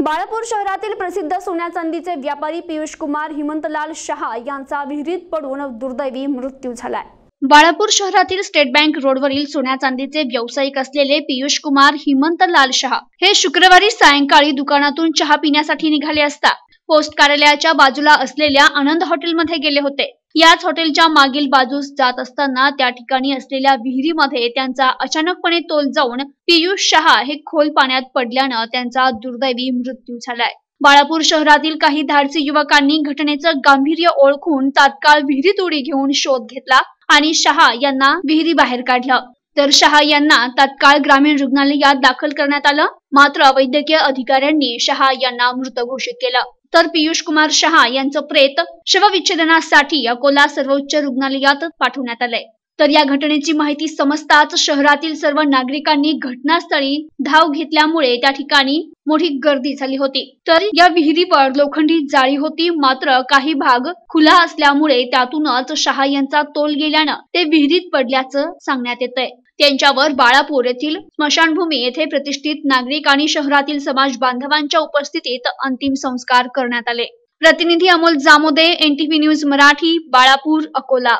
बाळापूर शहरातील प्रसिद्ध सोन्या चांदीचे व्यापारी पियुष कुमार हिमंतलाल शहा यांचा विहिरीत पडून दुर्दैवी मृत्यू झालाय. बाळापूर शहरातील स्टेट बँक रोडवरील सोन्या चांदीचे व्यावसायिक असलेले पियुष कुमार हिमंतलाल शहा हे शुक्रवारी सायंकाळी दुकानातून चहा पिण्यासाठी निघाले असता पोस्ट कार्यालयाच्या बाजूला असलेल्या आनंद हॉटेलमध्ये गेले होते. याच हॉटेलच्या मागील बाजूस जात असताना त्या ठिकाणी असलेल्या विहिरीमध्ये त्यांचा अचानकपणे तोल जाऊन पियुष शहा हे खोल पाण्यात पडल्यानं त्यांचा दुर्दैवी मृत्यू झालाय. बाळापूर शहरातील काही धाडसी युवकांनी घटनेचं गांभीर्य ओळखून तात्काळ विहिरीत उडी घेऊन शोध घेतला आणि शहा यांना विहिरी बाहेर काढलं. तर शहा यांना तात्काळ ग्रामीण रुग्णालयात दाखल करण्यात आलं. मात्र वैद्यकीय अधिकाऱ्यांनी शहा यांना मृत घोषित केलं. तर पियुष कुमार शहा यांचं प्रेत शवविच्छेदनासाठी अकोला सर्वोच्च रुग्णालयात पाठवण्यात आलंय. तर या घटनेची माहिती समजताच शहरातील सर्व नागरिकांनी घटनास्थळी धाव घेतल्यामुळे त्या ठिकाणी मोठी गर्दी झाली होती. तर या विहिरीवर लोखंडी जाळी होती मात्र काही भाग खुला असल्यामुळे त्यातूनच शहा यांचा तोल गेल्यानं ते विहिरीत पडल्याचं सांगण्यात येतंय. त्यांच्यावर बाळापूर येथील स्मशानभूमी येथे प्रतिष्ठित नागरिक आणि शहरातील समाज बांधवांच्या उपस्थितीत अंतिम संस्कार करण्यात आले. प्रतिनिधी अमोल जामोदे एनटीव्ही न्यूज मराठी बाळापूर अकोला.